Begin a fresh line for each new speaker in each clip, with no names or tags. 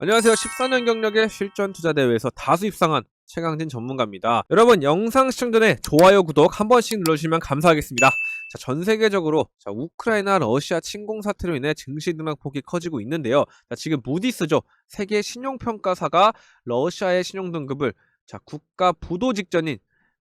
안녕하세요. 14년 경력의 실전 투자 대회에서 다수 입상한 최강진 전문가입니다. 여러분 영상 시청 전에 좋아요, 구독 한 번씩 눌러주시면 감사하겠습니다. 자, 전 세계적으로 자, 우크라이나 러시아 침공 사태로 인해 증시 등락폭이 커지고 있는데요. 자, 지금 무디스죠. 세계 신용평가사가 러시아의 신용 등급을 자, 국가 부도 직전인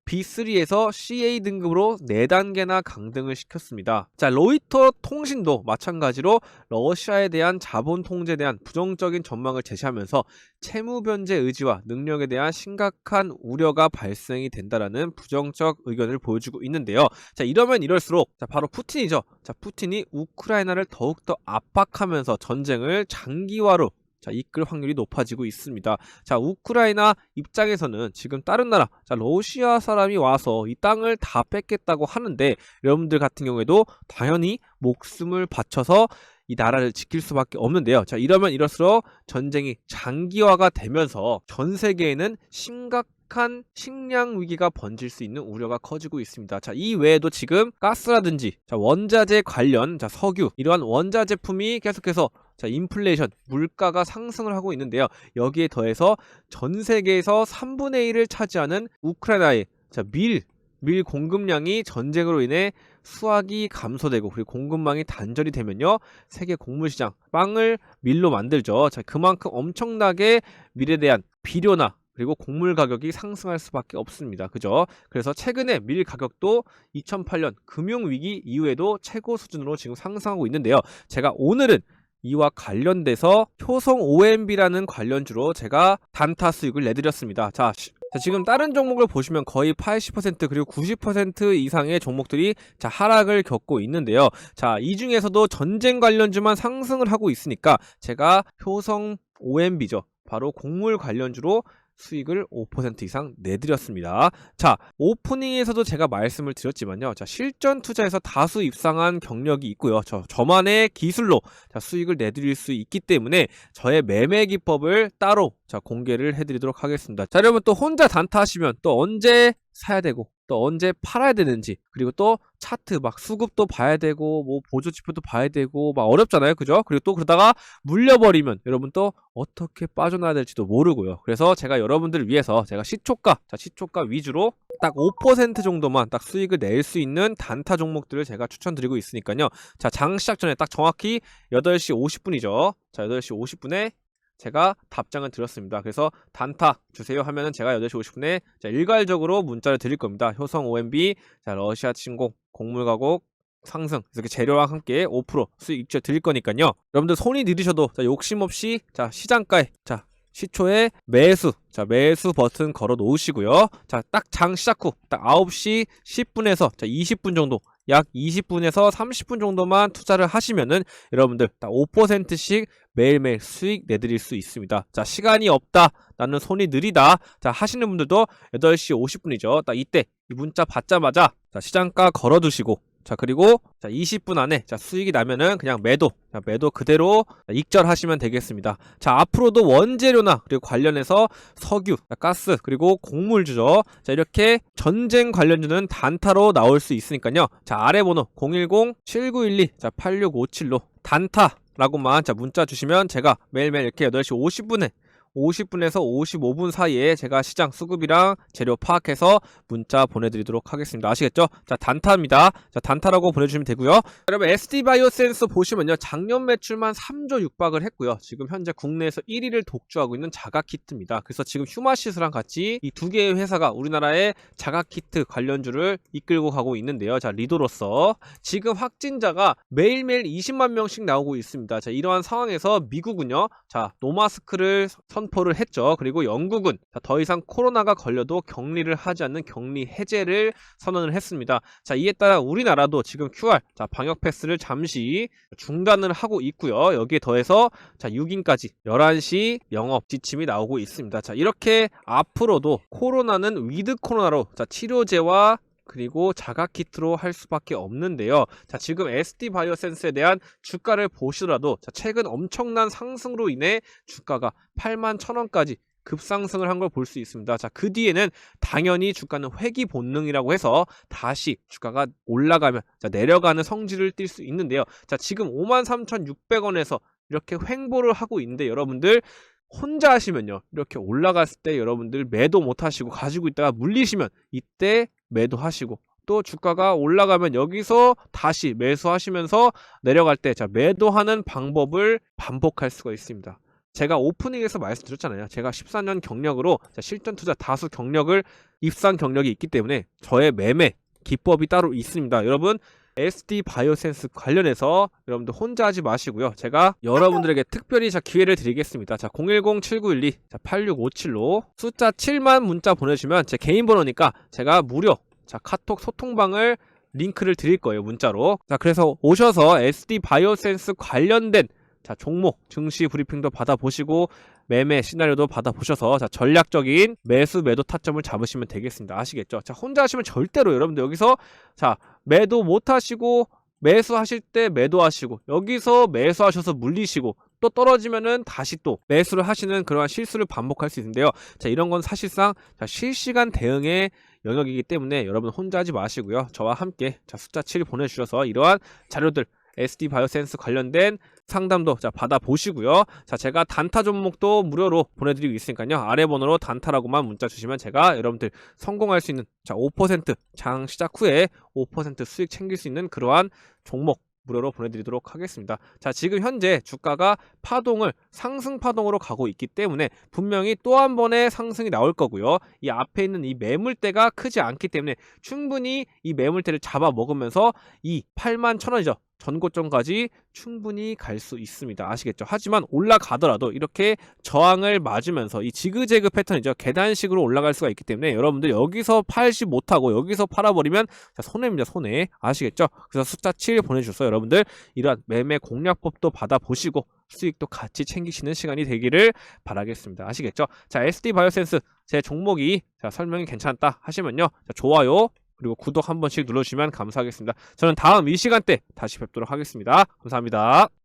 B3에서 CA 등급으로 4단계나 강등을 시켰습니다. 자, 로이터 통신도 마찬가지로 러시아에 대한 자본 통제에 대한 부정적인 전망을 제시하면서 채무 변제 의지와 능력에 대한 심각한 우려가 발생이 된다라는 부정적 의견을 보여주고 있는데요. 자, 이러면 이럴수록 자, 바로 푸틴이죠. 자, 푸틴이 우크라이나를 더욱더 압박하면서 전쟁을 장기화로 자, 이끌 확률이 높아지고 있습니다. 자, 우크라이나 입장에서는 지금 다른 나라, 자, 러시아 사람이 와서 이 땅을 다 뺏겠다고 하는데 여러분들 같은 경우에도 당연히 목숨을 바쳐서 이 나라를 지킬 수밖에 없는데요. 자, 이러면 이럴수록 전쟁이 장기화가 되면서 전 세계에는 심각 한 식량 위기가 번질 수 있는 우려가 커지고 있습니다. 자, 이 외에도 지금 가스라든지 자, 원자재 관련 자, 석유 이러한 원자 제품이 계속해서 자, 인플레이션, 물가가 상승을 하고 있는데요. 여기에 더해서 전 세계에서 3분의 1을 차지하는 우크라이나의 자, 밀, 밀 공급량이 전쟁으로 인해 수확이 감소되고 그리고 공급망이 단절이 되면요. 세계 곡물 시장 빵을 밀로 만들죠. 자, 그만큼 엄청나게 밀에 대한 비료나 그리고 곡물 가격이 상승할 수밖에 없습니다. 그죠? 그래서 최근에 밀 가격도 2008년 금융 위기 이후에도 최고 수준으로 지금 상승하고 있는데요. 제가 오늘은 이와 관련돼서 효성 OMB라는 관련주로 제가 단타 수익을 내드렸습니다. 자, 시- 자, 지금 다른 종목을 보시면 거의 80% 그리고 90% 이상의 종목들이 자, 하락을 겪고 있는데요. 자, 이 중에서도 전쟁 관련주만 상승을 하고 있으니까 제가 효성 OMB죠. 바로 곡물 관련주로 수익을 5% 이상 내드렸습니다. 자, 오프닝에서도 제가 말씀을 드렸지만요. 자, 실전 투자에서 다수 입상한 경력이 있고요. 저, 저만의 기술로 자, 수익을 내드릴 수 있기 때문에 저의 매매 기법을 따로 자, 공개를 해드리도록 하겠습니다. 자, 여러분 또 혼자 단타 하시면 또 언제 사야 되고 또 언제 팔아야 되는지 그리고 또 차트 막 수급도 봐야 되고 뭐 보조 지표도 봐야 되고 막 어렵잖아요. 그죠? 그리고 또 그러다가 물려버리면 여러분 또 어떻게 빠져나야 될지도 모르고요. 그래서 제가 여러분들을 위해서 제가 시초가 자 시초가 위주로 딱 5% 정도만 딱 수익을 낼 수 있는 단타 종목들을 제가 추천드리고 있으니까요. 자, 장 시작 전에 딱 정확히 8시 50분이죠. 자, 8시 50분에 제가 답장을 드렸습니다. 그래서 단타 주세요 하면은 제가 8시 50분에 자, 일괄적으로 문자를 드릴 겁니다. 효성 OMB, 자, 러시아 침공, 곡물 가격 상승 이렇게 재료와 함께 5% 수익 입체 드릴 거니까요. 여러분들 손이 느리셔도 자, 욕심 없이 자, 시장가에 자, 시초에 매수. 자 매수 버튼 걸어 놓으시고요. 자 딱 장 시작 후 딱 9시 10분에서 자 20분 정도 약 20분에서 30분 정도만 투자를 하시면은 여러분들 딱 5%씩 매일매일 수익 내드릴 수 있습니다. 자 시간이 없다. 나는 손이 느리다. 자 하시는 분들도 8시 50분이죠. 딱 이때 이 문자 받자마자 자 시장가 걸어 두시고 자 그리고 자 20분 안에 자 수익이 나면은 그냥 매도 자, 매도 그대로 익절하시면 되겠습니다. 자 앞으로도 원재료나 그리고 관련해서 석유, 자, 가스 그리고 곡물주죠. 자 이렇게 전쟁 관련주는 단타로 나올 수 있으니까요. 자 아래 번호 010-7912자 8657로 단타 라고만 자 문자 주시면 제가 매일매일 이렇게 8시 50분에 50분에서 55분 사이에 제가 시장 수급이랑 재료 파악해서 문자 보내드리도록 하겠습니다. 아시겠죠? 자, 단타입니다. 자, 단타라고 보내주시면 되고요. 여러분, SD바이오센스 보시면요. 작년 매출만 3조 육박을 했고요. 지금 현재 국내에서 1위를 독주하고 있는 자가키트입니다. 그래서 지금 휴마시스랑 같이 이 두 개의 회사가 우리나라의 자가키트 관련주를 이끌고 가고 있는데요. 자, 리도로서 지금 확진자가 매일매일 20만 명씩 나오고 있습니다. 자, 이러한 상황에서 미국은요. 자, 노마스크를 선 포를 했죠. 그리고 영국은 자, 더 이상 코로나가 걸려도 격리를 하지 않는 격리 해제를 선언을 했습니다. 자, 이에 따라 우리나라도 지금 QR 자, 방역 패스를 잠시 중단을 하고 있고요. 여기에 더해서 자, 6인까지 11시 영업 지침이 나오고 있습니다. 자, 이렇게 앞으로도 코로나는 위드 코로나로 자, 치료제와 그리고 자가키트로 할 수밖에 없는데요. 자, 지금 SD 바이오 센스에 대한 주가를 보시더라도 자, 최근 엄청난 상승으로 인해 주가가 8만 1,000원까지 급상승을 한 걸 볼 수 있습니다. 자, 그 뒤에는 당연히 주가는 회귀 본능이라고 해서 다시 주가가 올라가면 자, 내려가는 성질을 띌수 있는데요. 자, 지금 53,600원에서 이렇게 횡보를 하고 있는데 여러분들 혼자 하시면요. 이렇게 올라갔을 때 여러분들 매도 못 하시고 가지고 있다가 물리시면 이때 매도하시고 또 주가가 올라가면 여기서 다시 매수하시면서 내려갈 때 자, 매도하는 방법을 반복할 수가 있습니다. 제가 오프닝에서 말씀드렸잖아요. 제가 14년 경력으로 자, 실전 투자 다수 경력을 입상 경력이 있기 때문에 저의 매매 기법이 따로 있습니다. 여러분 SD 바이오센스 관련해서 여러분들 혼자 하지 마시고요. 제가 여러분들에게 특별히 자 기회를 드리겠습니다. 자 010-7912 자 8657로 숫자 7만 문자 보내주시면 제 개인 번호니까 제가 무료 자 카톡 소통방을 링크를 드릴 거예요 문자로. 자 그래서 오셔서 SD 바이오센스 관련된 자 종목 증시 브리핑도 받아보시고 매매 시나리오도 받아보셔서 자 전략적인 매수 매도 타점을 잡으시면 되겠습니다. 아시겠죠? 자 혼자 하시면 절대로 여러분들 여기서 자 매도 못 하시고 매수하실 때 매도하시고 여기서 매수하셔서 물리시고 또 떨어지면은 다시 또 매수를 하시는 그러한 실수를 반복할 수 있는데요. 자 이런 건 사실상 자, 실시간 대응의 영역이기 때문에 여러분 혼자 하지 마시고요. 저와 함께 자 숫자 7 보내주셔서 이러한 자료들 SD 바이오센스 관련된 상담도 자 받아보시고요. 자 제가 단타 종목도 무료로 보내드리고 있으니까요. 아래 번호로 단타라고만 문자 주시면 제가 여러분들 성공할 수 있는 자 5%장 시작 후에 5% 수익 챙길 수 있는 그러한 종목 무료로 보내드리도록 하겠습니다. 자 지금 현재 주가가 파동을 상승 파동으로 가고 있기 때문에 분명히 또 한 번의 상승이 나올 거고요. 이 앞에 있는 이 매물대가 크지 않기 때문에 충분히 이 매물대를 잡아 먹으면서 이 8만 천 원이죠. 전고점까지 충분히 갈 수 있습니다. 아시겠죠? 하지만 올라가더라도 이렇게 저항을 맞으면서 이 지그재그 패턴이죠. 계단식으로 올라갈 수가 있기 때문에 여러분들 여기서 팔지 못하고 여기서 팔아버리면 자, 손해입니다. 손해. 아시겠죠? 그래서 숫자 7 보내주셔서 여러분들 이러한 매매 공략법도 받아보시고 수익도 같이 챙기시는 시간이 되기를 바라겠습니다. 아시겠죠? 자, SD 바이오센스 제 종목이 자, 설명이 괜찮다 하시면요. 자, 좋아요 그리고 구독 한 번씩 눌러주시면 감사하겠습니다. 저는 다음 이 시간대 다시 뵙도록 하겠습니다. 감사합니다.